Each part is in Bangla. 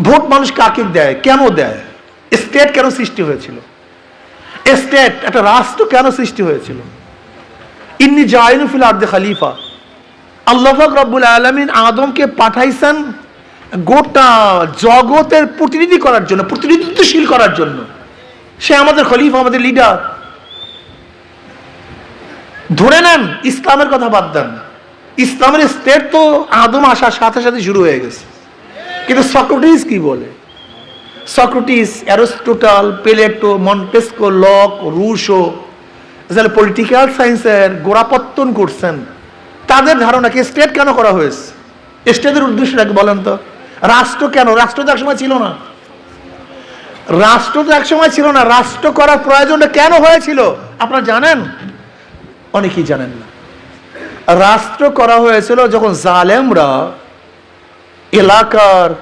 ভোট মানুষ কাকে দেয়? কেন দেয়? স্টেট কেন সৃষ্টি হয়েছিল? স্টেট একটা রাষ্ট্র কেন সৃষ্টি হয়েছিল? ইন্নি জাইনুফিল আর্দে খালিফা। আল্লাহ রব্বুল আলমিন আদমকে পাঠাইছেন গোটা জগতের প্রতিনিধি করার জন্য, প্রতিনিধিত্বশীল করার জন্য। সে আমাদের খলিফা, আমাদের লিডার ধরে নেন, ইসলামের কথা বাদ দেন। ইসলামের স্টেট তো আদম আসার সাথে সাথে শুরু হয়ে গেছে। কিন্তু সক্রেটিস কি বলে? Socrates, Aristotle, Plato, Montesquieu, Locke, Rousseau, যারা পলিটিক্যাল সায়েন্সের গোড়াপত্তন করছেন, তাদের ধারণাকে স্টেট কেন করা হয়েছে? স্টেটের উদ্দেশ্যটাকে বলেন তো? রাষ্ট্র কেন? রাষ্ট্র তো একসময় ছিল না। রাষ্ট্র তো একসময় ছিল না। রাষ্ট্র করার প্রয়োজনটা কেন হয়েছিল? আপনারা জানেন? অনেকেই জানেন না। রাষ্ট্র করা হয়েছিল যখন জালেমরা এলাকার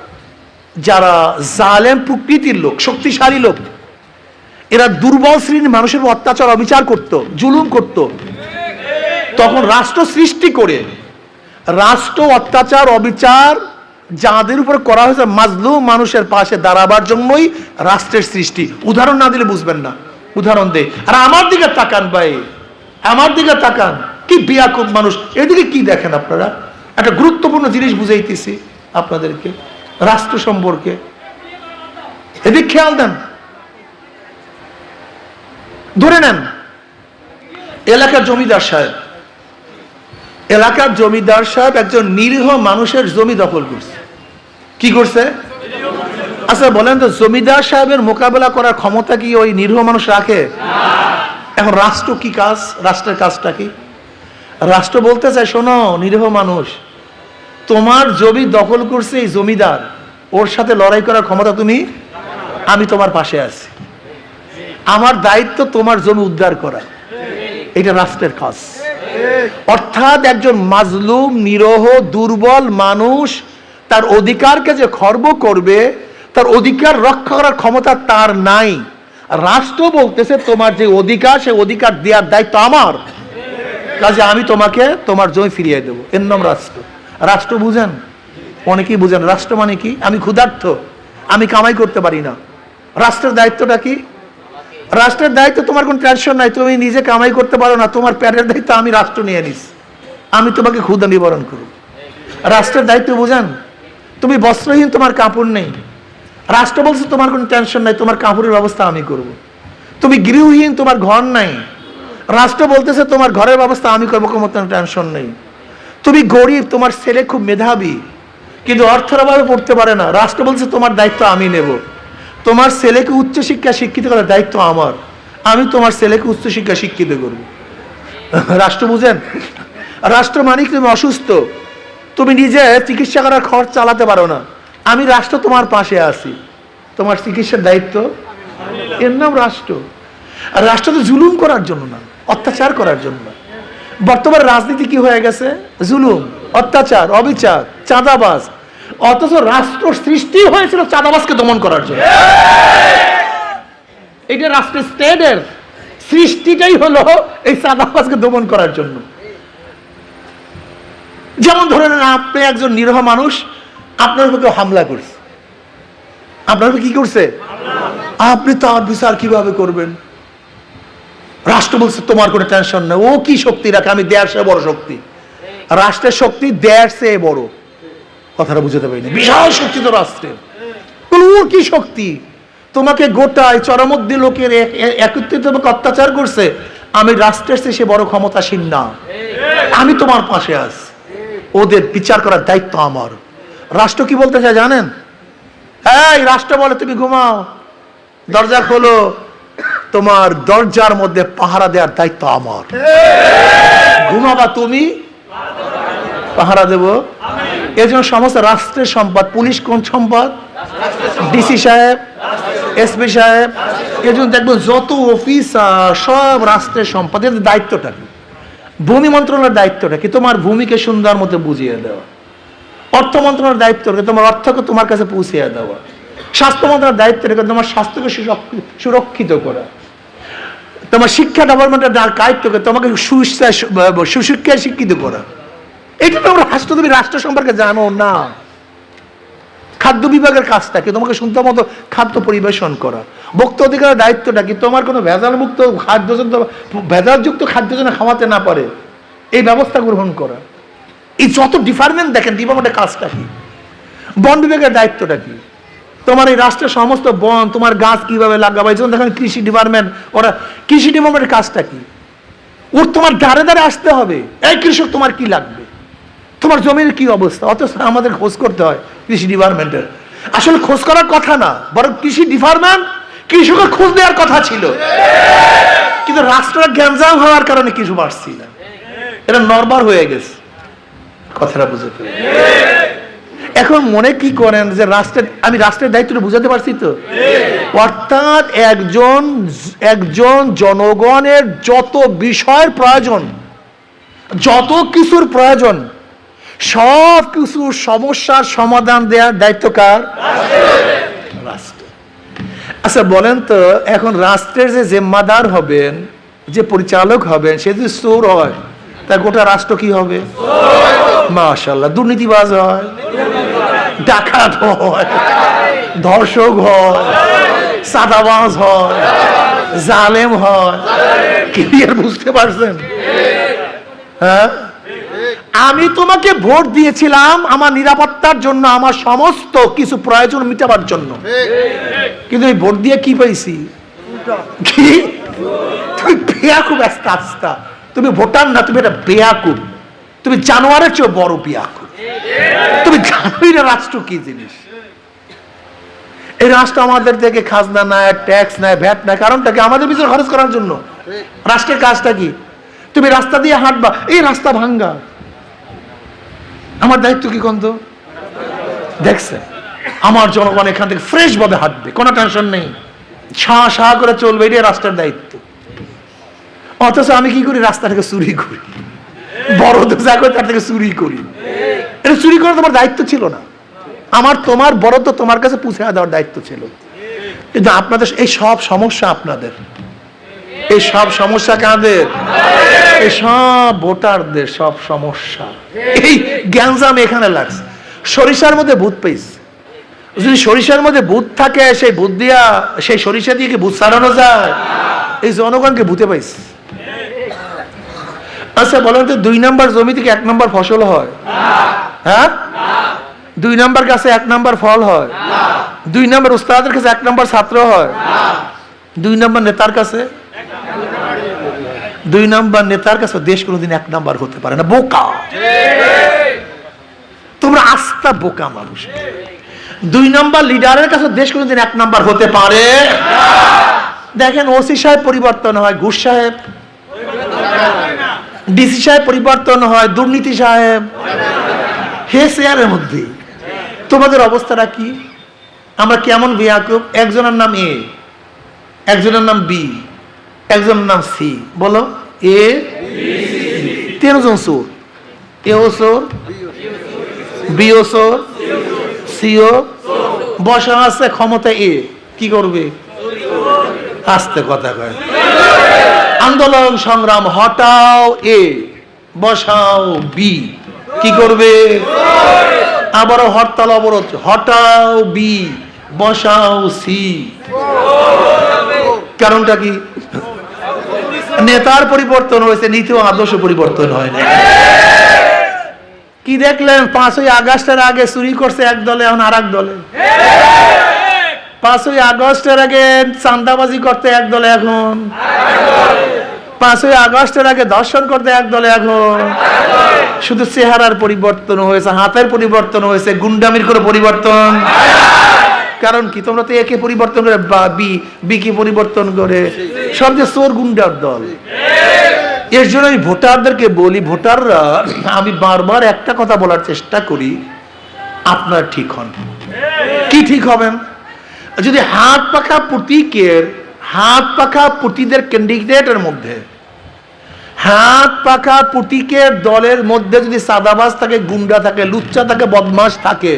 যারা জালেম প্রকৃতির লোক, শক্তিশালী লোক, এরা দুর্বল শ্রেণির মানুষের অত্যাচার, অবিচার করত, জুলুম করত। তখন রাষ্ট্র সৃষ্টি করে রাষ্ট্র অত্যাচার, অবিচার যাদের উপর করা হয়েছে মাজলুম মানুষের পাশে দাঁড়াবার জন্যই রাষ্ট্রের সৃষ্টি। উদাহরণ না দিলে বুঝবেন না। উদাহরণ দে। আর আমার দিকে তাকান ভাই। আমার দিকে তাকান। কি বিয়াকুব মানুষ। এদিকে কি দেখেন আপনারা? একটা গুরুত্বপূর্ণ জিনিস বুঝাইতেছি। আপনাদেরকে, রাষ্ট্র সম্পর্কে। এদিক খেয়াল দেন। ধরে নেন, এলাকার জমিদার সাহেব। এলাকার জমিদার সাহেব একজন নিরীহ মানুষের জমি দখল করছে। কি করছে? আচ্ছা বলেন তো, জমিদার সাহেবের মোকাবেলা করার ক্ষমতা কি ওই নিরীহ মানুষ রাখে? এখন রাষ্ট্র কি কাজ? রাষ্ট্রের কাজটা কি? রাষ্ট্র বলতে চায়, শোনো, নিরীহ মানুষ তোমার জমি দখল করছে এই জমিদার, ওর সাথে লড়াই করার ক্ষমতা তুমি, আমি তোমার পাশে আছি। আমার দায়িত্ব তোমার জমি উদ্ধার করা। এটা রাষ্ট্রের কাজ। অর্থাৎ একজন মাজলুম, নিরহ, দুর্বল মানুষ, তার অধিকারকে যে খর্ব করবে, তার অধিকার রক্ষা করার ক্ষমতা তার নাই। রাষ্ট্র বলতেছে, তোমার যে অধিকার, সে অধিকার দেওয়ার দায়িত্ব আমার। কাজে আমি তোমাকে, তোমার জমি ফিরিয়ে দেবো। এর নাম রাষ্ট্র। রাষ্ট্র বুঝেন? অনেকেই বুঝেন। রাষ্ট্র মানে কি? আমি ক্ষুধার্থ আমি কামাই করতে পারি না। রাষ্ট্রের দায়িত্বটা কি? রাষ্ট্রের দায়িত্ব তোমার কোনো টেনশন নাই। তুমি নিজে কামাই করতে পারো না। তোমার প্যারের দায়িত্ব আমি রাষ্ট্র নিয়ে নিস। আমি তোমাকে ক্ষুদা নিবারণ করব রাষ্ট্রের দায়িত্ব বুঝান? তুমি বস্ত্রহীন, তোমার কাপড় নেই। রাষ্ট্র বলছে তোমার কোনো টেনশন নাই। তোমার কাপড়ের ব্যবস্থা আমি করব। তুমি গৃহহীন, তোমার ঘর নাই। রাষ্ট্র বলতেছে তোমার ঘরের ব্যবস্থা আমি করব, কোনো টেনশন নেই। তুমি গরিব, তোমার ছেলে খুব মেধাবী, কিন্তু অর্থের অভাবে পড়তে পারে না। রাষ্ট্র বলছে, তোমার দায়িত্ব আমি নেব। তোমার ছেলেকে উচ্চশিক্ষা শিক্ষিত করার দায়িত্ব আমার। আমি তোমার ছেলেকে উচ্চশিক্ষা শিক্ষিত করব। রাষ্ট্র বুঝেন? রাষ্ট্র মানে তুমি অসুস্থ। তুমি নিজে চিকিৎসা করার খরচ চালাতে পারো না। আমি রাষ্ট্র তোমার পাশে আছি। তোমার চিকিৎসার দায়িত্ব? এর নাম রাষ্ট্র। আর রাষ্ট্র তো জুলুম করার জন্য না, অত্যাচার করার জন্য না। বর্তমান রাজনীতি কি হয়ে গেছে? জুলুম, অত্যাচার, অবিচার, চাঁদাবাজ। অথচ রাষ্ট্র সৃষ্টি হয়েছিল চাঁদাবাজকে দমন করার জন্য। এটা রাষ্ট্রের স্টেটের সৃষ্টিটাই হলো এই চাঁদাবাজকে দমন করার জন্য। যেমন ধরে নেন আপনি একজন নিরহ মানুষ, আপনার উপর কেউ হামলা করছে। আপনার উপর কি করছে? আপনি তার বিচার কীভাবে করবেন? রাষ্ট্র বলছে, তোমার কোনো টেনশন নেই। ও কি শক্তি রাখে? আমি দেয়ার সে বড় শক্তি। রাষ্ট্রের শক্তি দেয়ার সে বড়। কথাটা বুঝতে পারিনি। বিশাল শক্তি তো রাষ্ট্রের। ওর কি শক্তি? তোমাকে গোটায় চরমদ্দি লোকের একত্রিত তোমাকে অত্যাচার করছে। আমি রাষ্ট্রের চেয়ে সে বড় ক্ষমতাসীন না। আমি তোমার পাশে আছি। ওদের বিচার করার দায়িত্ব আমার। রাষ্ট্র কি বলতে চায় জানেন? এই, রাষ্ট্র বলে তুমি ঘুমাও। দরজা খোলো। তোমার দরজার মধ্যে পাহারা দেওয়ার দায়িত্ব আমার। ঘুমাবা তুমি? পাহারা দেব। এই জন্য সমস্ত রাষ্ট্রের সম্পদ, পুলিশ কোন সম্পদ? ডিসি সাহেব এসপি সাহেব এই জন্য দেখবেন যত অফিসার, সব রাষ্ট্রের সম্পদ, এদের দায়িত্বটা কি? ভূমি মন্ত্রণালয়ের দায়িত্বটা কি? তোমার ভূমিকে সুন্দর মতো বুঝিয়ে দেওয়া। অর্থ মন্ত্রণালয়ের দায়িত্ব রেখে তোমার অর্থকে তোমার কাছে পৌঁছিয়ে দেওয়া। স্বাস্থ্য মন্ত্রণালয়ের দায়িত্ব রেখে তোমার স্বাস্থ্যকে সুরক্ষিত করা। তোমার শিক্ষা ডেভেলপমেন্টের দায়িত্ব তোমাকে সুশিক্ষায় সুশিক্ষায় শিক্ষিত করা। এটা তো আমরা রাষ্ট্র তুমি রাষ্ট্র সম্পর্কে জানো না। খাদ্য বিভাগের কাজটা কি? তোমাকে শুনতে মতো খাদ্য পরিবেশন করা। ভোক্তা অধিকারের দায়িত্বটা কি? তোমার কোনো ভেজাল মুক্ত খাদ্য ভেজালযুক্ত খাদ্য যেন খাওয়াতে না পারে। এই ব্যবস্থা গ্রহণ করা। এই যত ডিপার্টমেন্ট দেখেন ডিপার্টমেন্টের কাজটা কি? বন বিভাগের দায়িত্বটা কি? তোমার এই রাষ্ট্রের সমস্ত বন, তোমার গাছ কীভাবে লাগাবে? এই জন্য দেখেন কৃষি ডিপার্টমেন্ট ওরা কৃষি ডিপার্টমেন্টের কাজটা কি? ওর তোমার দাঁড়ে দাঁড়ে আসতে হবে। এই কৃষক তোমার কি লাগবে? তোমার জমির কি অবস্থা? অথচ আমাদের খোঁজ করতে হয় কৃষি ডিপার্টমেন্টের আসলে খোঁজ করার কথা না, বরং কৃষি ডিপার্টমেন্ট কৃষকের খোঁজ দেওয়ার কথা ছিল। কিন্তু রাষ্ট্রের গ্যাঞ্জাম হওয়ার কারণে কিছু পারছি না। এটা নরমাল হয়ে গেছে। কথাটা বুঝে ফেলে এখন মনে কি করেন যে রাষ্ট্রের, আমি রাষ্ট্রের দায়িত্বটা বুঝাতে পারছি তো? অর্থাৎ একজন একজন জনগণের যত বিষয়ের প্রয়োজন, যত কিছুর প্রয়োজন, সব কিছুর সমস্যার সমাধান দেওয়ার দায়িত্ব কার? রাষ্ট্র আচ্ছা বলেন তো, এখন রাষ্ট্রের যে জিম্মাদার হবেন, যে পরিচালক হবেন, সে যদি চোর হয়, তা গোটা রাষ্ট্র কি হবে? মাশাল্লাহ দুর্নীতিবাজ হয়। ডাকাত হয়, ধর্ষক হয়, সাদাবাজ হয়, জালেম হয়। ক্লিয়ার বুঝতে পারছেন? হ্যাঁ? আমি তোমাকে ভোট দিয়েছিলাম আমার নিরাপত্তার জন্য, আমার সমস্ত কিছু প্রয়োজন মিটাবার জন্য। কিন্তু এই ভোট দিয়ে কি পাইছি কি? তুমি বেয়াকুব, আস্তে, আস্তা। তুমি ভোটার না, তুমি একটা বেয়াকুব। তুমি জানোয়ারের চেয়ে বড় বেয়াকুব। তুমি জানোই না রাষ্ট্র কি জিনিস? এই রাষ্ট্র আমাদের থেকে খাজনা নেয় ট্যাক্স নেয় ভ্যাট নেয়, কারণটা কি? আমাদের পিছনে খরচ করার জন্য। রাষ্ট্রের কাজটা কি? তুমি রাস্তা দিয়ে হাঁটবা, এই রাস্তা ভাঙ্গা। আমার দায়িত্ব কি কন্ত? দেখছে, আমার জনগণ এখান থেকে ফ্রেশ ভাবে হাঁটবে, কোনো টেনশন নেই। ছা সা করে চলবে, এটাই রাষ্ট্রের দায়িত্ব। অথচ আমি কি করি? রাস্তা থেকে চুরি করি। বড় তো যা করে তার থেকে চুরি করি। এটা চুরি করা তোমার দায়িত্ব ছিল না। আমার তোমার বড় তো তোমার কাছে পুষে দেওয়ার দায়িত্ব ছিল। কিন্তু আপনাদের এই সব সমস্যা আপনাদের। এই সব সমস্যা কাদের? এই সব ভোটারদের সব সমস্যা। এই গ্যাঞ্জাম এখানে লাগছে। সরিষার মধ্যে ভূত পেয়েছে। যদি সরিষার মধ্যে ভূত থাকে, সেই ভূত দিয়া সেই সরিষা দিয়ে কি ভূত সারানো যায়? এই জনগণকে ভূতে পাইছে আচ্ছা বলেন তো, দুই নাম্বার জমি থেকে এক নাম্বার ফসল হয়? হ্যাঁ? দুই নাম্বার গাছে এক নাম্বার ফল হয়? দুই নাম্বার উস্তাদের কাছে এক নাম্বার ছাত্র হয়? দুই নাম্বার নেতার কাছে? দুই নাম্বার নেতার কাছে দেশ কোনোদিন এক নাম্বার হতে পারে না। বোকা! তোমরা আস্থা বোকা মানুষ। দুই নাম্বার লিডারের কাছে দেশ কোনোদিন এক নাম্বার হতে পারে? দেখেন, ওসি সাহেব পরিবর্তন হয়, ঘুষ সাহেব। ডিসি সাহেব পরিবর্তন হয়, দুর্নীতি সাহেব। হে চেয়ারের মধ্যে। তোমাদের অবস্থাটা কি? আমরা কেমন বিয়াকুব একজনের নাম এ, একজনের নাম বি, একজনের নাম সি। বলো, এ তিনজন চোর। এ ও চোর বি ও চোর, সিও। বসা আছে ক্ষমতা এ, কি করবে? আস্তে কথা কয়। আন্দোলন সংগ্রাম, হটাও এ, বসাও বি। কি করবে? আবারও হরতাল অবরোধ, হটাও বি, বসাও সি। কারণটা কি? নেতার পরিবর্তন হয়েছে নীতি ও আদর্শ পরিবর্তন হয় না কি দেখলেন? পাঁচই আগস্টের আগে চুরি করছে এক দলে, এখন আর এক দলে। পাঁচই আগস্টের আগে চান্দাবাজি করতে এক দলে, এখন পাঁচই আগস্টের আগে দর্শন করতে এক দলে এখন। শুধু চেহারার পরিবর্তন হয়েছে, হাতের পরিবর্তন হয়েছে, গুন্ডামির করে পরিবর্তন। কারণ কি? তোমরা তো একে পরিবর্তন করে বা, বি, বিকে পরিবর্তন করে। সব যে চোর গুন্ডার দল। এর জন্য আমি ভোটারদেরকে বলি, ভোটাররা, আমি বারবার একটা কথা বলার চেষ্টা করি, আপনার ঠিক হন। কি ঠিক হবেন? যদি হাত পাখা প্রতীকের, হাত পাখা প্রতীকদের ক্যান্ডিডেটের মধ্যে হাত পাখা প্রতীকের দলের মধ্যে যদি সাদাবাজ থাকে গুন্ডা থাকে লুচ্চা থাকে বদমাস থাকে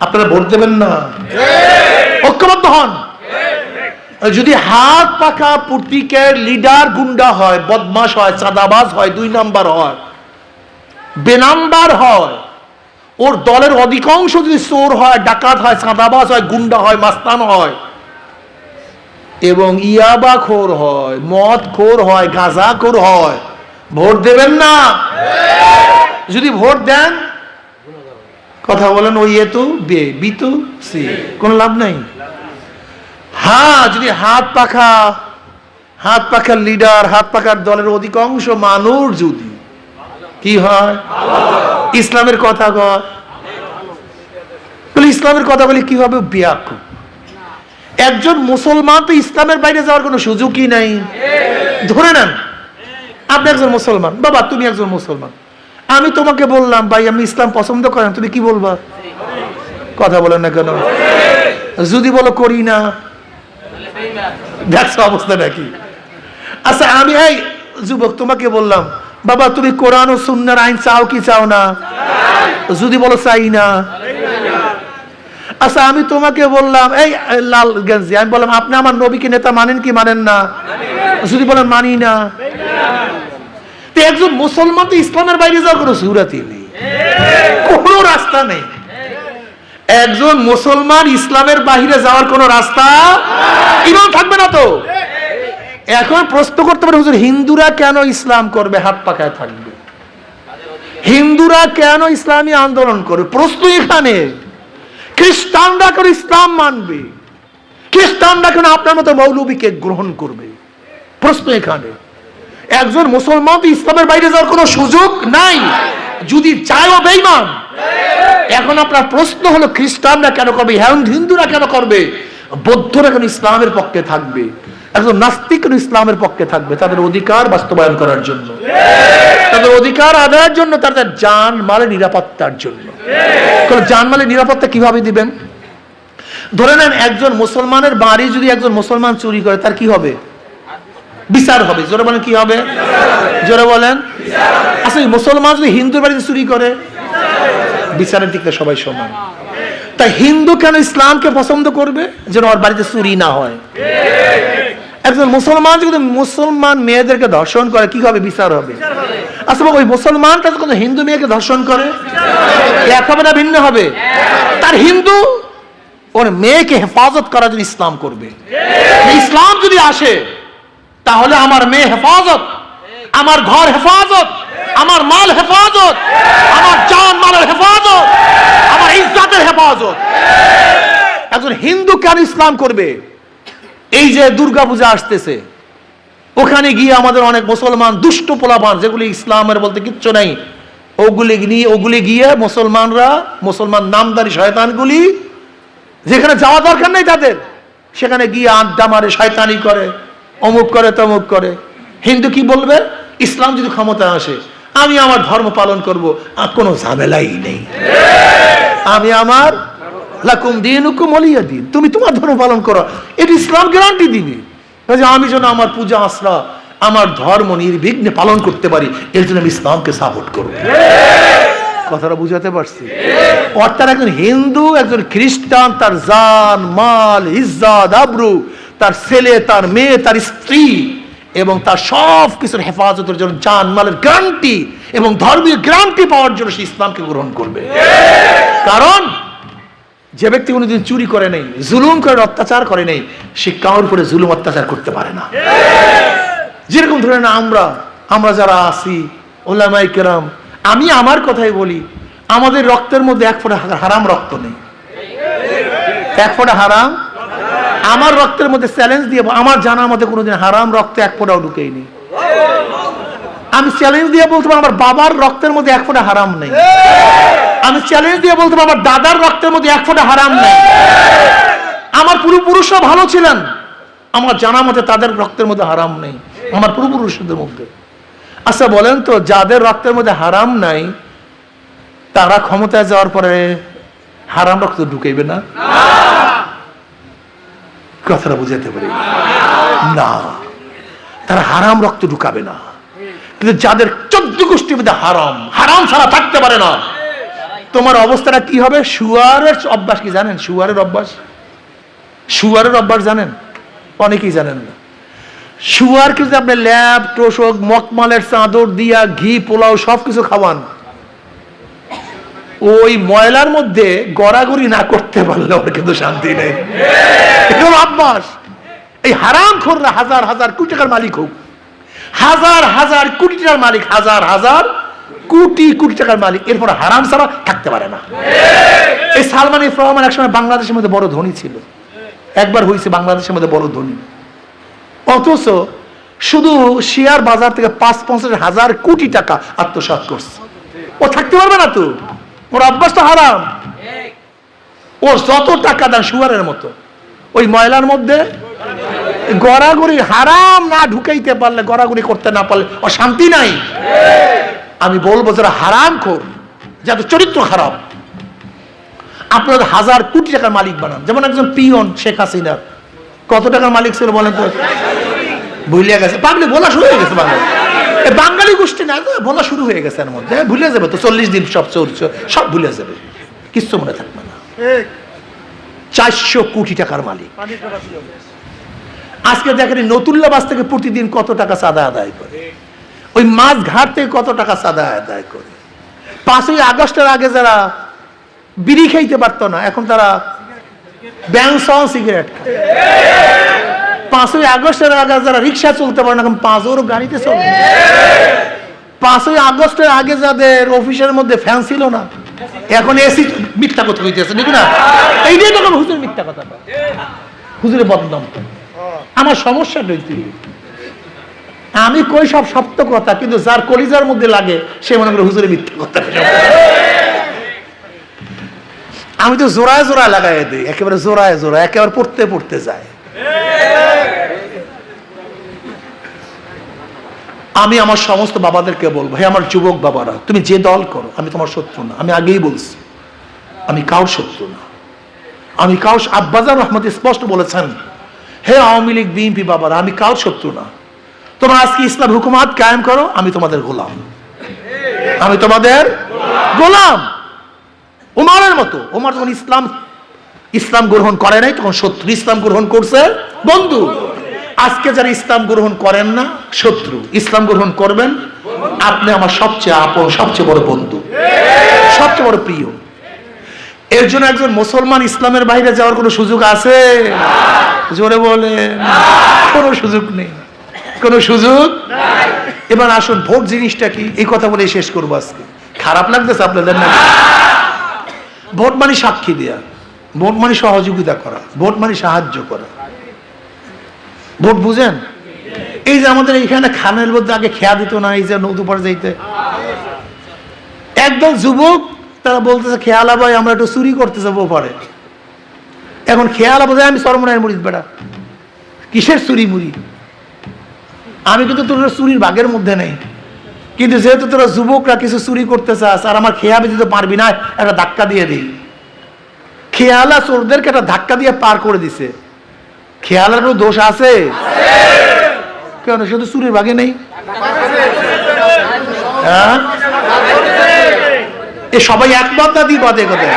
আপনারা ভোট দেবেন না। ঐক্যবদ্ধ হন। যদি হাত পাখা প্রতীকের লিডার গুন্ডা হয় বদমাস হয় চাঁদাবাজ হয় দুই নাম্বার হয় বেনাম্বার হয় ওর দলের অধিকাংশ যদি চোর হয় ডাকাত হয় চাঁদাবাজ হয় গুন্ডা হয় মাস্তান হয় এবং ইয়াবা খোর হয় মদ খোর হয় গাঁজা খোর হয় ভোট দেবেন না। যদি ভোট দেন, কথা বলেন, ওই এ তো, বে, বি তো, সি। কোন লাভ নাই। হ্যাঁ যদি হাত পাখা, হাত পাখার লিডার, হাত পাখার দলের অধিকাংশ মানুষ যদি, কি হয়? ইসলামের কথা কয়। ইসলামের কথা বলে কি হবে? বিয়াক একজন মুসলমান তো ইসলামের বাইরে যাওয়ার কোনো সুযোগই নাই। ধরে নেন আপনি একজন মুসলমান, বাবা, তুমি একজন মুসলমান। আমি তোমাকে বললাম, ভাই আমি ইসলাম পছন্দ করেন, তুমি কি বলবা? কথা বলেন না কেন? যদি বলো করি না দেখছ অবস্থা নাকি? আচ্ছা আমি এই যুবক তোমাকে বললাম, বাবা, তুমি কোরআন ও সুন্নার আইন চাও কি চাও না? যদি বলো চাই না আচ্ছা আমি তোমাকে বললাম, এই লাল গেঞ্জি, আমি বললাম, আপনি আমার নবীকে নেতা মানেন কি মানেন না? যদি বলেন, মানি না। তো একজন মুসলমান তো ইসলামের বাইরে যাওয়ার কোনো সুরাতি নেই। কোনো রাস্তা নেই। একজন মুসলমান ইসলামের বাহিরে যাওয়ার কোনো রাস্তা ইমান থাকবে না তো। এখন প্রশ্ন করতে পারে, হুজুর, হিন্দুরা কেন ইসলাম করবে, হাত পাকায় থাকবে? হিন্দুরা কেন ইসলামী আন্দোলন করবে? প্রশ্ন এখানে। খ্রিস্টানরা কেন ইসলাম মানবে? খ্রিস্টানরা কেন আপনার মতো মৌলবীকে গ্রহণ করবে? প্রশ্ন এখানে। একজন মুসলমান ইসলামের বাইরে যাওয়ার কোনো সুযোগ নাই। যদি চায়ও বেইমান এখন আপনার প্রশ্ন হলো, খ্রিস্টানরা কেন করবে? হিন্দুরা কেন করবে? বৌদ্ধরা কেন ইসলামের পক্ষে থাকবে? একজন নাস্তিক ইসলামের পক্ষে থাকবে, তাদের অধিকার বাস্তবায়ন করার জন্য। তাদের অধিকার আদায়ের জন্য, তাদের জান মালে নিরাপত্তার জন্য। যান মালে নিরাপত্তা কীভাবে দিবেন? ধরে নেন একজন মুসলমানের বাড়ি যদি একজন মুসলমান চুরি করে, তার কি হবে? বিচার হবে। জোরে বলেন কি হবে? জোরে বলেন। আচ্ছা এই মুসলমান যদি হিন্দুর বাড়িতে চুরি করে, বিচারের দিকটা সবাই সমান। তাই হিন্দু কেন ইসলামকে পছন্দ করবে? যেন ওর বাড়িতে চুরি না হয়। একজন মুসলমান যদি মুসলমান মেয়েদেরকে ধর্ষণ করে কি হবে? বিচার হবে। আচ্ছা ওই মুসলমানটা যখন হিন্দু মেয়েকে ধর্ষণ করে এক হবে। না ভিন্ন হবে? তার হিন্দু ওর মেয়েকে হেফাজত করার জন্য ইসলাম করবে। ইসলাম যদি আসে তাহলে আমার মেয়ে হেফাজত আমার ঘর হেফাজত আমার মাল হেফাজত আমার জান মালের হেফাজত আমার ইজ্জাতের হেফাজত। একজন হিন্দু কেন ইসলাম করবে? এই যে দুর্গা পূজা আসতেছে, ওখানে গিয়ে আমাদের অনেক মুসলমান দুষ্ট পোলাপান, যেগুলি ইসলামের বলতে কিচ্ছু নাই, ওগুলি নিয়ে, ওগুলি গিয়ে মুসলমানরা, মুসলমান নামদারি শয়তানগুলি, যেখানে যাওয়া দরকার নেই তাদের, সেখানে গিয়ে আড্ডা মারে, শয়তানি করে, অমুক করে, তমুক করে। হিন্দু কি বলবে? ইসলাম যদি ক্ষমতায় আসে, আমি আমার ধর্ম পালন করব, আর কোনো ঝামেলাই নেই। আমি আমার লাকুম দিন হুকুম অলিয়া দিন। তুমি তোমার ধর্ম পালন করো। এটা ইসলাম গ্যারান্টি দিবে। আমি যেন আমার পূজা আশ্রা, আমার ধর্ম নির্বিঘ্নে পালন করতে পারি, এর জন্য আমি ইসলামকে সাপোর্ট করব। কথাটা বুঝাতে পারছি? অর্থাৎ একজন হিন্দু, একজন খ্রিস্টান, তার জান, মাল, ইজ্জাত, আবরু, তার ছেলে, তার মেয়ে, তার স্ত্রী, এবং তার সব কিছুর হেফাজতের জন্য জান, মালের গ্রান্টি এবং ধর্মীয় গ্রান্টি পাওয়ার জন্য সে ইসলামকে গ্রহণ করবে। কারণ যে ব্যক্তি কোনোদিন চুরি করে নেই, জুলুম করে, অত্যাচার করে নেই, সে কারোর উপরে জুলুম, অত্যাচার করতে পারে না। যেরকম ধরে না আমরা আমরা যারা আছি ওলামাই কেরাম, আমি আমার কথাই বলি, আমাদের রক্তের মধ্যে এক ফোঁটা হারাম রক্ত নেই। এক ফোঁটা হারাম? আমার রক্তের মধ্যে চ্যালেঞ্জ দিয়ে, আমার জানার মধ্যে কোনোদিন হারাম রক্ত এক ফোঁটাও ঢুকেইনি আমি চ্যালেঞ্জ দিয়ে বলতে আমার বাবার রক্তের মধ্যে এক ফোঁটা হারাম নেই। আমি চ্যালেঞ্জ দিয়ে বলতে পারব, আমার দাদার রক্তের মধ্যে এক ফোঁটা হারাম নেই। আমার পূর্বপুরুষরা ভালো ছিলেন। আমার জানা মতে তাদের রক্তের মধ্যে হারাম নেই, আমার পূর্বপুরুষদের মধ্যে। আচ্ছা বলেন তো, যাদের রক্তের মধ্যে হারাম নাই, তারা ক্ষমতায় যাওয়ার পরে হারাম রক্ত ঢুকাইবে না? কথাটা বুঝাতে পারি? না, তারা হারাম রক্ত ঢুকাবে না। কিন্তু যাদের চোদ্দ গোষ্ঠীর মধ্যে হারাম হারাম ছাড়া থাকতে পারে না তোমার অবস্থাটা কি হবে? শুয়ারের অভ্যাস কি জানেন? শুয়ারের অভ্যাস? শুয়ারের অভ্যাস জানেন? অনেকেই জানেন না। শুয়ারকে যদি আপনি ল্যাব, তোষক মকমালের চাদর দিয়া ঘি, পোলাও সব কিছু খাওয়ান, ওই ময়লার মধ্যে গড়াগড়ি না করতে পারলে ওর কিন্তু শান্তি নেই। এরকম অভ্যাস। এই হারাম খোররা হাজার হাজার কোটি টাকার মালিক হোক, হাজার হাজার কোটি টাকার মালিক, হাজার হাজার কোটি কোটি টাকার মালিক। এরপর হারাম ছাড়া থাকতে পারে না। এই সালমান ইফ রহমান একসময় বাংলাদেশের মধ্যে বড় ধনী ছিল। একবার হয়েছে বাংলাদেশের মধ্যে বড় ধনী। অথচ শুধু শেয়ার বাজার থেকে পাঁচ, পঞ্চাশ হাজার কোটি টাকা আত্মসাৎ করছে। ও থাকতে পারবে না তো। ওর অভ্যাস তো হারাম। ওর যত টাকা দেন সুয়ারের মতো। ওই ময়লার মধ্যে গড়াগড়ি হারাম না ঢুকাইতে পারলে, গড়াগড়ি করতে না পারলে ও শান্তি নাই। আমি বলব যারা হারাম খোর যাদের চরিত্র খারাপ আপনাদের হাজার কোটি টাকার মালিক বানান। যেমন একজন পিয়ন শেখ হাসিনা। কত টাকার মালিক ছিল বলেন তো? ভুলিয়া গেছে। পাগলি বলা শুরু হয়ে গেছে বাংলা বাঙালি গোষ্ঠী না বলা শুরু হয়ে গেছে এর মধ্যে। ভুলে যাবে তো চল্লিশ দিন সব চলছে সব ভুলে যাবে। কিচ্ছু মনে থাকবে না। চারশো কোটি টাকার মালিক। আজকে দেখেন নতুল্লাবাস থেকে প্রতিদিন কত টাকা চাঁদা আদায় করে। ওই মাছ ঘাট থেকে কত টাকা চাঁদা আদায় করে। পাঁচই আগস্টের আগে যারা বিড়ি খাইতে পারতো না, এখন তারা ব্যাং সহ সিগারেট খায়। পাঁচই আগস্টের আগে যারা রিক্সা চলতে পারে না, এখন পাঁচ ওর গাড়িতে চলে। পাঁচই আগস্টের আগে যাদের অফিসের মধ্যে ফ্যান ছিল না, এখন এসি মিথ্যা কথা হইতেছে নাকি না? এইটাই তখন হুজুর মিথ্যা কথা হুজুরে বদনাম আমার সমস্যা রয়েছে আমি কই সব সত্য কথা, কিন্তু যার কলিজার মধ্যে লাগে, সে মনে করে হুজুরে মিথ্যা কথা আমি তো জোড়ায় জোড়ায় লাগাই দিই, একেবারে জোড়ায় জোড়ায়, একেবারে পড়তে পড়তে যায়। আমি আমার সমস্ত বাবাদেরকে বলব, হে আমার যুবক বাবারা, তুমি যে দল করো, আমি তোমার শত্রু না, আমি আগেই বলছি, আমি কাউর শত্রু না। আমি কাউর আব্বাজার রহমত স্পষ্ট বলেছেন, হে আওয়ামী লীগ, বিএনপি বাবারা, আমি কাউর শত্রু না। তোমরা আজকে ইসলাম হুকুমাত কায়েম করো, আমি তোমাদের গোলাম। আমি তোমাদের গোলাম। উমারের মতো। উমার যখন ইসলাম ইসলাম গ্রহণ করে নাই, তখন শত্রু ইসলাম গ্রহণ করছে বন্ধু। আজকে যারা ইসলাম গ্রহণ করেন না, শত্রু, ইসলাম গ্রহণ করবেন, আপনি আমার সবচেয়ে আপন, সবচেয়ে বড় বন্ধু। সবচেয়ে বড় প্রিয়। এর জন্য একজন মুসলমান ইসলামের বাইরে যাওয়ার কোনো সুযোগ আছে? জোরে বলে কোনো সুযোগ নেই। কোনো সুযোগ? এবার আসুন ভোট জিনিসটা কি? এই কথা বলে শেষ করব আজকে। খারাপ লাগতেছে আপনাদের না ভোট মানে সাক্ষী দেয়া। ভোট মানে সহযোগিতা করা। ভোট মানে সাহায্য করা। ভোট বুঝেন? এই যে আমাদের এখানে খানের মধ্যে আগে খেয়া দিত না এই যে নদী পাড়ে যাইতে। একদল যুবক তারা বলতেছে খেয়ালা ভাই আমরা একটু চুরি করতে যাব পারে এখন খেয়ালা বোঝায় আমি সরমনায় মুড়ি বেটা। কিসের চুরি মুড়ি? আমি কিন্তু তোর চুরির ভাগের মধ্যে নেই। কিন্তু যেহেতু তোরা যুবকরা কিছু চুরি করতে চাস, আর আমার খেয়া দিতে পারবি না, একটা ধাক্কা দিয়ে দিই খেয়ালা চোরদেরকে একটা ধাক্কা দিয়ে পার করে দিছে। খেয়ালার কোনো দোষ আছে। কেন? শুধু চুরির ভাগে নেই। হ্যাঁ? এ সবাই একমত না দ্বিপদে কথা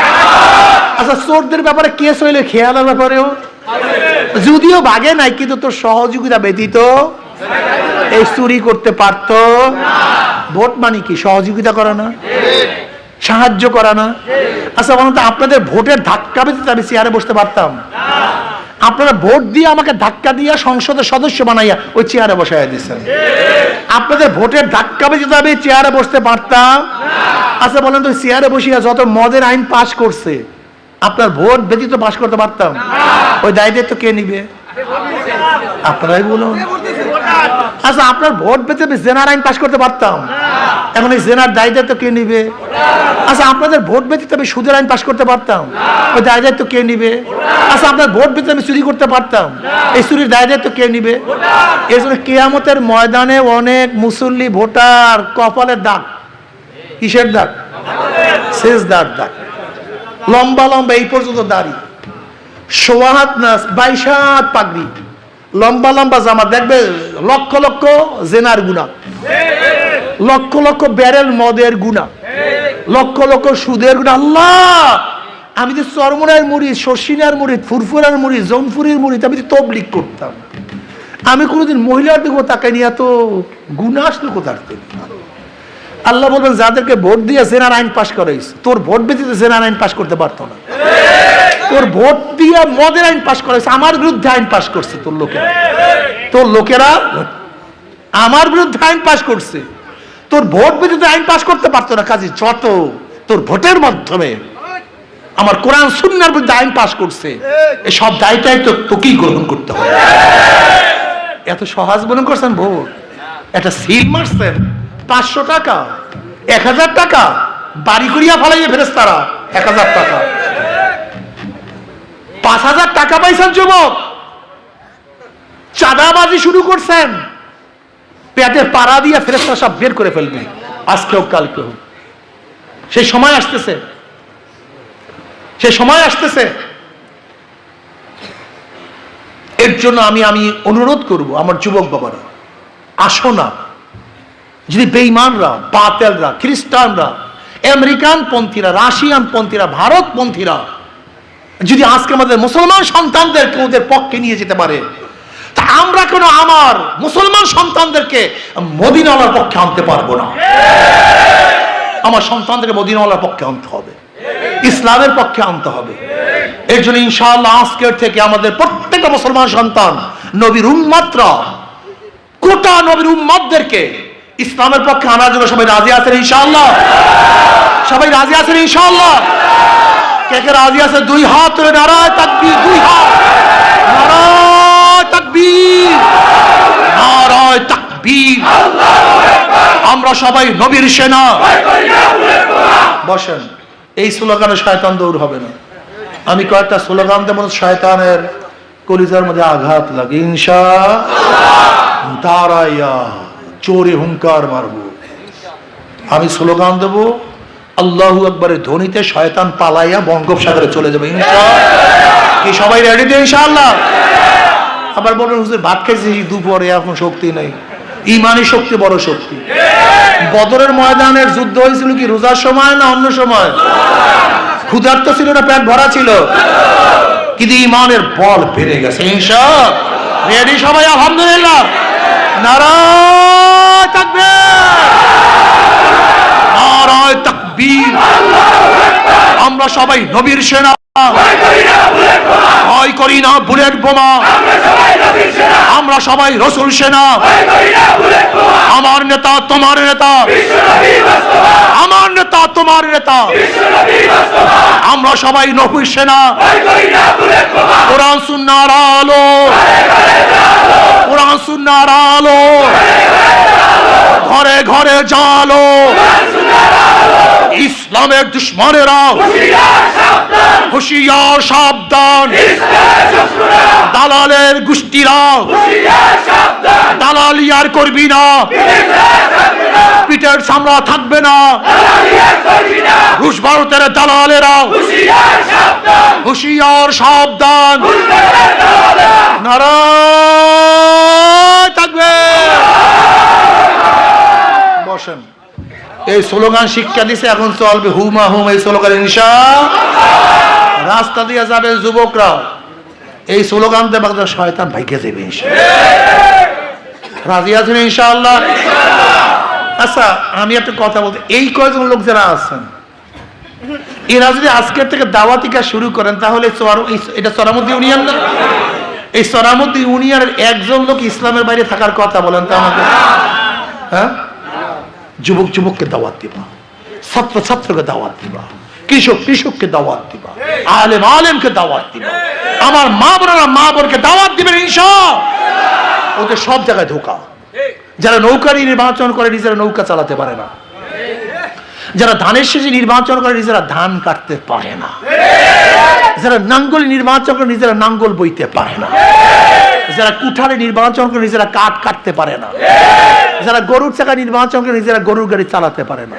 আচ্ছা চোরদের ব্যাপারে কেস হইলে খেয়ালার ব্যাপারেও? যদিও ভাগে নাই, কিন্তু তোর সহযোগিতা ব্যতীত এই চুরি করতে পারতো? ভোট মানে কি? সহযোগিতা করা না? সাহায্য করা না? আচ্ছা বলুন তো, আপনাদের ভোটের ধাক্কা পেতে আমি চেয়ারে বসতে পারতাম? আপনারা ভোট দিয়ে আমাকে ধাক্কা দিয়ে সংসদের সদস্য বানাইয়া ওই চেয়ারে বসাইয়া দিচ্ছেন আপনাদের ভোটের ধাক্কা পেতে আমি চেয়ারে বসতে পারতাম? আচ্ছা বলেন তো চেয়ারে বসিয়া যত মদের আইন পাশ করছে, আপনার ভোট ব্যতীত পাশ করতে পারতাম? ওই দায়িত্ব কে নিবে? আপনারাই বলুন। আচ্ছা আপনার ভোট পেতে আমি জেনার আইন পাশ করতে পারতাম। এখন এই জেনার দায় দায়িত্ব কে নিবে? আচ্ছা আপনাদের ভোট ব্যতীত আমি সুদের আইন পাশ করতে পারতাম। ওই দায় দায়িত্ব কে নিবে? আচ্ছা আপনার ভোট ব্যতীত আমি চুরি করতে পারতাম। এই চুরির দায় দায়িত্ব কে নিবে? এই জন্য কেয়ামতের ময়দানে অনেক মুসল্লি ভোটার কপালের দাগ কিসের দাগ? শেষ দাগ দাগ। লম্বা লম্বা এই পর্যন্ত দাড়ি সোয়া নাস না বাইশ হাত পাগড়ি। লম্বা লম্বা জামা দেখবে লক্ষ লক্ষ জেনার গুণা। লক্ষ লক্ষ ব্যারেল মদের গুণা। লক্ষ লক্ষ সুদের গুণা। আল্লাহ! আমি তো চরমনার মুড়ি শশিনার মুড়ি ফুরফুরার মুড়ি জৌনফুরির মুড়ি আমি তো তবলিক করতাম। আমি কোনোদিন মহিলার দিকে তাকাই নিয়ে এত গুণা আসলো কোথার আল্লাহ বলবেন, যাদেরকে ভোট দিয়ে জেনার আইন পাশ করাইস তোর ভোট ব্যতীত জেনার আইন পাশ করতে পারতো না। তোর ভোট দিয়ে মদের আইন পাশ করাইছে, আমার বিরুদ্ধে আইন পাশ করছে তোর লোকেরা। তোর লোকেরা আমার বিরুদ্ধে আইন পাশ করছে। তোর ভোট ব্যতীত আইন পাশ করতে পারতো না কাজে, যত তোর ভোটের মাধ্যমে আমার কোরআন, সুন্নার বিরুদ্ধে আইন পাশ করছে এই সব দায়িত্বাই তো তোকেই গ্রহণ করতে হবে। এত সহজ মনে করছেন ভোট? একটা সিল মারছেন পাঁচশো টাকা, এক হাজার টাকা, বাড়ি করিয়া ফলাইয়ে ফেরেস তারা এক হাজার টাকা। পাঁচ হাজার টাকা পাইছেন যুবক। চাঁদাবাজি শুরু করছেন। পেটে পাড়া দিয়ে ফেরেস্তা সব বের করে ফেলবে। আজকে হোক কালকে হোক সেই সময় আসতেছে। সে সময় আসতেছে। এর জন্য আমি আমি অনুরোধ করব আমার যুবক বাবারা, আসো না। যদি বেইমানরা বাতেলরা, খ্রিস্টানরা আমেরিকান পন্থীরা রাশিয়ান পন্থীরা ভারত পন্থীরা যদি আজকে আমাদের মুসলমান সন্তানদেরকে ওদের পক্ষে নিয়ে যেতে পারে, তা আমরা কেন আমার মুসলমান সন্তানদেরকে মদিনাওয়ালার পক্ষে আনতে পারব না? আমার সন্তানদেরকে মদিনাওয়ালার পক্ষে আনতে হবে, ইসলামের পক্ষে আনতে হবে। এর জন্য ইনশাআল্লাহ আজকের থেকে আমাদের প্রত্যেকটা মুসলমান সন্তান, নবীর উম্মাত্রা কোটা নবীর উম্মাদদেরকে ইসলামের পক্ষে আনার জন্য সবাই রাজি আছেন ইনশাআল্লাহ? সবাই রাজি আছেন ইনশাআল্লাহ? কে কে রাজি আছে? দুই হাত তুলে নারায় তাকবীর, দুই হাত। নারায় তাকবীর। নারায় তাকবীর। আমরা সবাই নবীর সেনা। বসেন, এই স্লোগানে শয়তান দৌড় হবে না। আমি কয়েকটা স্লোগান দেব শয়তানের কলিজার মধ্যে আঘাত লাগে। ইনশা দাঁড়াইয়া চোরে হুঙ্কার মারব। আমি স্লোগান দেব আল্লাহু আকবরের ধ্বনিতে শয়তান পালাইয়া বঙ্গোপসাগরে চলে যাবে কি, সবাই রেডি তো, ইনশাআল্লাহ? আবার বলুন হুজুর, ভাত খেয়েছি, দুপুরে এখন শক্তি নেই। ইমানই শক্তি, বড় শক্তি। বদরের ময়দানের যুদ্ধ হয়েছিল কি, রোজার সময় না অন্য সময়? ক্ষুধার্ত ছিল না, পেট ভরা ছিল? কিন্তু ইমানের বল বেড়ে গেছে ইনশা রেডি সবাই? আলহামদুলিল্লাহ। নারায় থাকবে নারায় তাকবীর। আমরা সবাই নবীর সেনা। ভয় করি না বুলেট বোমা। আমরা সবাই রসুল সেনা। আমার নেতা, তোমার নেতা। আমার নেতা, তোমার নেতা। আমরা সবাই নবীর সেনা। কোরআন, সুন্নার আলো। কোরআন, সুন্নার আলো। ঘরে ঘরে জালো। ইসলামের দুশ্মনেরা হুশিয়ার সাবধান। দালালের গোষ্ঠীরা দালালি আর করবি না পিঠের সামরা থাকবে না। রুশ ভারতের দালালেরা হুশিয়ার সাবধান। নারায় থাকবে বসেন এই স্লোগান শিক্ষা দিছে, এখন চলবে হুমা হুম, এই স্লোগান ইনশা রাস্তা দিয়ে যাবে যুবকরা এই স্লোগান দেবে শয়তান ভাইকে দেবে রাজি আছেন, ইনশাআল্লাহ? আচ্ছা আমি একটা কথা বলতে, এই কয়জন লোক যারা আছেন, এরা যদি আজকের থেকে দাওয়াতিকা শুরু করেন, তাহলে এটা সরামুদ্দি ইউনিয়ন না? এই সরামুদ্দি ইউনিয়নের একজন লোক ইসলামের বাইরে থাকার কথা বলেন, তো আমাকে হ্যাঁ? যুবক যুবককে দাওয়াত দিবা। ছাত্র ছাত্রকে দাওয়াত দিবা। কৃষক কৃষককে দাওয়াত দিবা। আলেম আলেমকে দাওয়াত দিবা। আমার মা বোনেরা মা বোনকে দাওয়াত দিবেন ইনশা ওদের সব জায়গায় ধোকা। যারা নৌকা নির্বাচন করে, নিজেরা নৌকা চালাতে পারে না। যারা ধানের শেষে নির্বাচন করে, নিজেরা ধান কাটতে পারে না। যারা নাঙ্গল নির্বাচন করে, নিজেরা নাঙ্গল বইতে পারে না। যারা কুঠারে নির্বাচন করে, নিজেরা কাঠ কাটতে পারে না। যারা গরুর চাকা নির্বাচন করে নিজেরা গরুর গাড়ি চালাতে পারে না।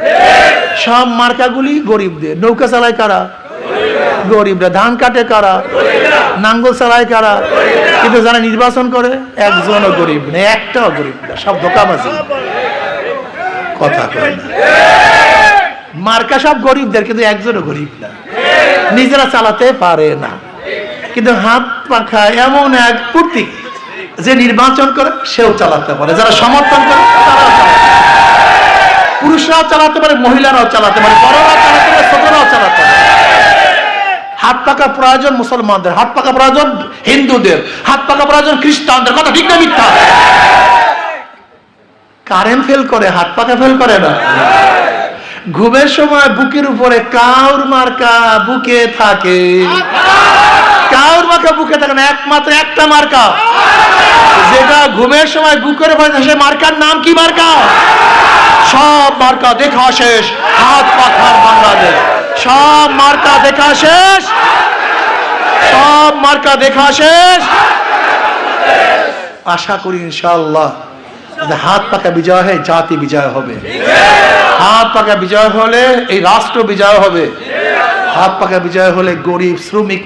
সব মার্কাগুলি গরিবদের। নৌকা চালায় কারা? গরিবরা। ধান কাটে কারা? নাঙ্গল চালায় কারা? কিন্তু যারা নির্বাচন করে, একজনও গরিব নেই, একটাও গরিব না। সব ধোকাবাজি। কথা মার্কা সব গরিবদের, কিন্তু একজনও গরিব না। নিজেরা চালাতে পারে না। কিন্তু হাত পাখা এমন এক প্রতীক যে নির্বাচন করে, সেও চালাতে পারে। যারা সমর্থন করে পুরুষরাও চালাতে পারে, মহিলারাও চালাতে পারে, বড়রাও চালাতে পারে, ছোটরাও চালাতে পারে। হাত পাকা প্রয়োজন মুসলমানদের, হাত পাকা প্রয়োজন হিন্দুদের, হাত পাকা প্রয়োজন খ্রিস্টানদের, কথা ঠিক না মিথ্যা? কারেন্ট ফেল করে, হাত পাকা ফেল করে না? ঘুমের সময় বুকের উপরে কাউর মার্কা বুকে থাকে। কাউর মার্কা বুকে থাকে না একমাত্র একটা মার্কা। যেটা ঘুমের সময় বুকের থাকে, সে মার্কার নাম কি মার্কা? সব মার্কা দেখা শেষ হাত পাখার বাংলাদেশ। সব মার্কা দেখা শেষ সব মার্কা দেখা শেষ। আশা করি ইনশাআল্লাহ হাত পাকা বিজয় হয় জাতি বিজয় হবে। হাত পাকা বিজয় হলে এই রাষ্ট্র বিজয় হবে। হাত পাকা বিজয় হলে গরিব শ্রমিক